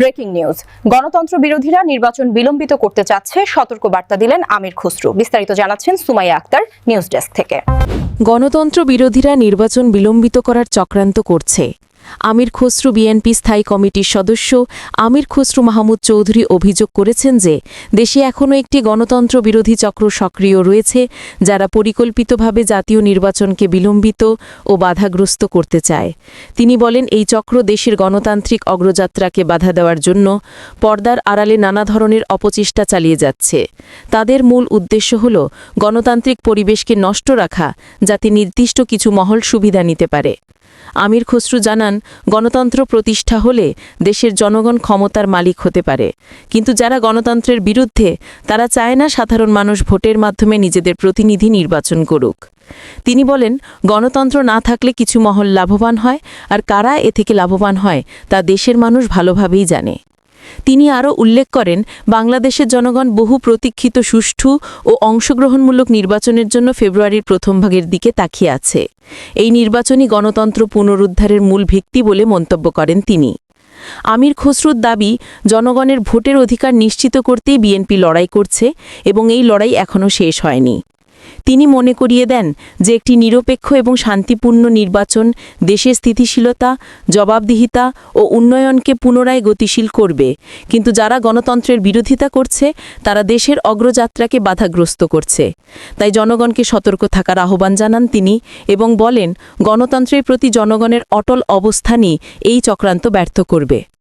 Breaking news. গণতন্ত্র বিরোধীরা নির্বাচন বিলম্বিত করতে চাচ্ছে সতর্ক বার্তা দিলেন আমির খুসরু। বিস্তারিত জানাচ্ছেন সুমাইয়া আক্তার, নিউজ ডেস্ক থেকে। গণতন্ত্র বিরোধীরা নির্বাচন বিলম্বিত করার চক্রান্ত করছে। আমির খসরু বিএনপি স্থায়ী কমিটির সদস্য আমির খসরু মাহমুদ চৌধুরী অভিযোগ করেছেন যে দেশে এখনও একটি গণতন্ত্র বিরোধী চক্র সক্রিয় রয়েছে, যারা পরিকল্পিতভাবে জাতীয় নির্বাচনকে বিলম্বিত ও বাধাগ্রস্ত করতে চায়। তিনি বলেন, এই চক্র দেশের গণতান্ত্রিক অগ্রযাত্রাকে বাধা দেওয়ার জন্য পর্দার আড়ালে নানা ধরনের অপচেষ্টা চালিয়ে যাচ্ছে। তাদের মূল উদ্দেশ্য হল গণতান্ত্রিক পরিবেশকে নষ্ট রাখা, যাতে নির্দিষ্ট কিছু মহল সুবিধা নিতে পারে। আমির খসরু জানান গণতন্ত্র প্রতিষ্ঠা হলে দেশের জনগণ ক্ষমতার মালিক হতে পারে। কিন্তু যারা গণতন্ত্রের বিরুদ্ধে, তারা চায় না সাধারণ মানুষ ভোটের মাধ্যমে নিজেদের প্রতিনিধি নির্বাচন করুক। তিনি বলেন, গণতন্ত্র না থাকলে কিছু মহল লাভবান হয়, আর কারা এ থেকে লাভবান হয়, তা দেশের মানুষ ভালোভাবেই জানে। তিনি আরও উল্লেখ করেন, বাংলাদেশের জনগণ বহু প্রতীক্ষিত, সুষ্ঠু ও অংশগ্রহণমূলক নির্বাচনের জন্য ফেব্রুয়ারির প্রথম ভাগের দিকে তাকিয়ে আছে। এই নির্বাচনই গণতন্ত্র পুনরুদ্ধারের মূল ভিত্তি বলে মন্তব্য করেন তিনি। আমির খসরুর দাবি, জনগণের ভোটের অধিকার নিশ্চিত করতেই বিএনপি লড়াই করছে এবং এই লড়াই এখনও শেষ হয়নি। তিনি মনে করিয়ে দেন যে একটি নিরপেক্ষ এবং শান্তিপূর্ণ নির্বাচন দেশের স্থিতিশীলতা, জবাবদিহিতা ও উন্নয়নকে পুনরায় গতিশীল করবে। কিন্তু যারা গণতন্ত্রের বিরোধিতা করছে, তারা দেশের অগ্রযাত্রাকে বাধাগ্রস্ত করছে। তাই জনগণকে সতর্ক থাকার আহ্বান জানান তিনি এবং বলেন, গণতন্ত্রের প্রতি জনগণের অটল অবস্থানই এই চক্রান্ত ব্যর্থ করবে।